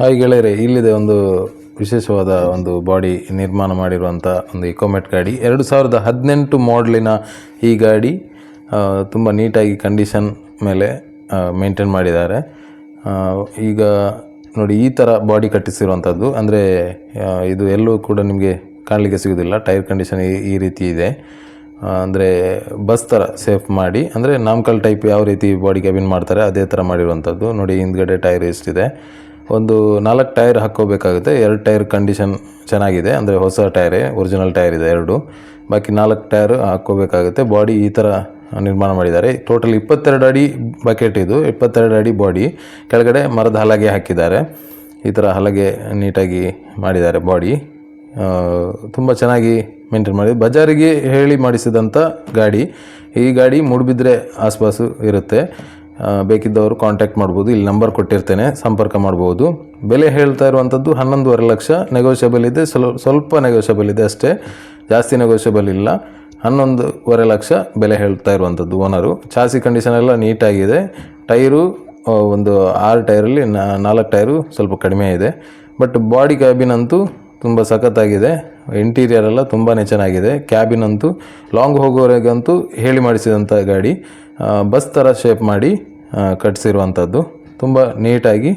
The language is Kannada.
ಹಾಗೆ ಗೆಳೆಯರೆ, ಇಲ್ಲಿದೆ ಒಂದು ವಿಶೇಷವಾದ ಒಂದು ಬಾಡಿ ನಿರ್ಮಾಣ ಮಾಡಿರುವಂಥ ಒಂದು ಇಕೋಮೆಟ್ ಗಾಡಿ. ಎರಡು ಸಾವಿರದ ಹದಿನೆಂಟು ಮಾಡಲಿನ ಈ ಗಾಡಿ ತುಂಬ ನೀಟಾಗಿ ಕಂಡೀಷನ್ ಮೇಲೆ ಮೇಂಟೈನ್ ಮಾಡಿದ್ದಾರೆ. ಈಗ ನೋಡಿ, ಈ ಥರ ಬಾಡಿ ಕಟ್ಟಿಸಿರುವಂಥದ್ದು ಅಂದರೆ ಇದು ಎಲ್ಲೂ ಕೂಡ ನಿಮಗೆ ಕಾಣಲಿಕ್ಕೆ ಸಿಗೋದಿಲ್ಲ. ಟೈರ್ ಕಂಡೀಷನ್ ಈ ರೀತಿ ಇದೆ. ಅಂದರೆ ಬಸ್ ಥರ ಸೇಫ್ ಮಾಡಿ, ಅಂದರೆ ನಾಮ್ಕಲ್ ಟೈಪ್ ಯಾವ ರೀತಿ ಬಾಡಿ ಕ್ಯಾಬಿನ್ ಮಾಡ್ತಾರೆ, ಅದೇ ಥರ ಮಾಡಿರುವಂಥದ್ದು ನೋಡಿ, ಹಿಂದ್ಗಡೆ ಟೈರ್ ಎಷ್ಟಿದೆ. ಒಂದು ನಾಲ್ಕು ಟೈರ್ ಹಾಕ್ಕೋಬೇಕಾಗುತ್ತೆ. ಎರಡು ಟೈರ್ ಕಂಡೀಷನ್ ಚೆನ್ನಾಗಿದೆ. ಅಂದರೆ ಹೊಸ ಟೈರೇ, ಒರಿಜಿನಲ್ ಟೈರ್ ಇದೆ ಎರಡು. ಬಾಕಿ ನಾಲ್ಕು ಟೈರ್ ಹಾಕ್ಕೋಬೇಕಾಗುತ್ತೆ. ಬಾಡಿ ಈ ಥರ ನಿರ್ಮಾಣ ಮಾಡಿದ್ದಾರೆ. ಟೋಟಲ್ ಇಪ್ಪತ್ತೆರಡು ಅಡಿ ಬಕೆಟ್ ಇದು. ಇಪ್ಪತ್ತೆರಡು ಅಡಿ ಬಾಡಿ ಕೆಳಗಡೆ ಮರದ ಹಲಗೆ ಹಾಕಿದ್ದಾರೆ. ಈ ಥರ ಹಲಗೆ ನೀಟಾಗಿ ಮಾಡಿದ್ದಾರೆ ಬಾಡಿ ತುಂಬ ಚೆನ್ನಾಗಿ ಮೇಂಟೈನ್ ಮಾಡಿ ಬಜಾರಿಗೆ ಹೇಳಿ ಮಾಡಿಸಿದಂಥ ಗಾಡಿ. ಈ ಗಾಡಿ ಮೂಡುಬಿದ್ರೆ ಆಸ್ಪಾಸು ಇರುತ್ತೆ. ಬೇಕಿದ್ದವರು ಕಾಂಟ್ಯಾಕ್ಟ್ ಮಾಡ್ಬೋದು. ಇಲ್ಲಿ ನಂಬರ್ ಕೊಟ್ಟಿರ್ತೇನೆ, ಸಂಪರ್ಕ ಮಾಡ್ಬೋದು. ಬೆಲೆ ಹೇಳ್ತಾ ಇರುವಂಥದ್ದು ಹನ್ನೊಂದುವರೆ ಲಕ್ಷ ನೆಗೋಷಿಯಬಲ್ ಇದೆ. ಸ್ವಲ್ಪ ನೆಗೋಷಿಯಬಲ್ ಇದೆ ಅಷ್ಟೇ. ಜಾಸ್ತಿ ನೆಗೋಷಿಯಬಲ್ ಇಲ್ಲ. ಹನ್ನೊಂದುವರೆ ಲಕ್ಷ ಬೆಲೆ ಹೇಳ್ತಾ ಇರುವಂಥದ್ದು ಓನರು ಚಾಸಿ ಕಂಡೀಷನ್ ಎಲ್ಲ ನೀಟಾಗಿದೆ ಟೈರು ಒಂದು ಆರು ಟೈರಲ್ಲಿ ನಾಲ್ಕು ಟೈರು ಸ್ವಲ್ಪ ಕಡಿಮೆ ಇದೆ. ಬಟ್ ಬಾಡಿ ಕ್ಯಾಬಿನ್ ಅಂತೂ ತುಂಬ ಸಖತ್ತಾಗಿದೆ. ಇಂಟೀರಿಯರ್ ಎಲ್ಲ ತುಂಬಾ ಚೆನ್ನಾಗಿದೆ. ಕ್ಯಾಬಿನ್ ಅಂತೂ ಲಾಂಗ್ ಹೋಗೋರಿಗಂತೂ ಹೇಳಿ ಮಾಡಿಸಿದಂಥ ಗಾಡಿ. ಬಸ್ ಥರ ಶೇಪ್ ಮಾಡಿ ಕಟ್ಟಿಸಿರುವಂಥದ್ದು ತುಂಬ ನೀಟಾಗಿ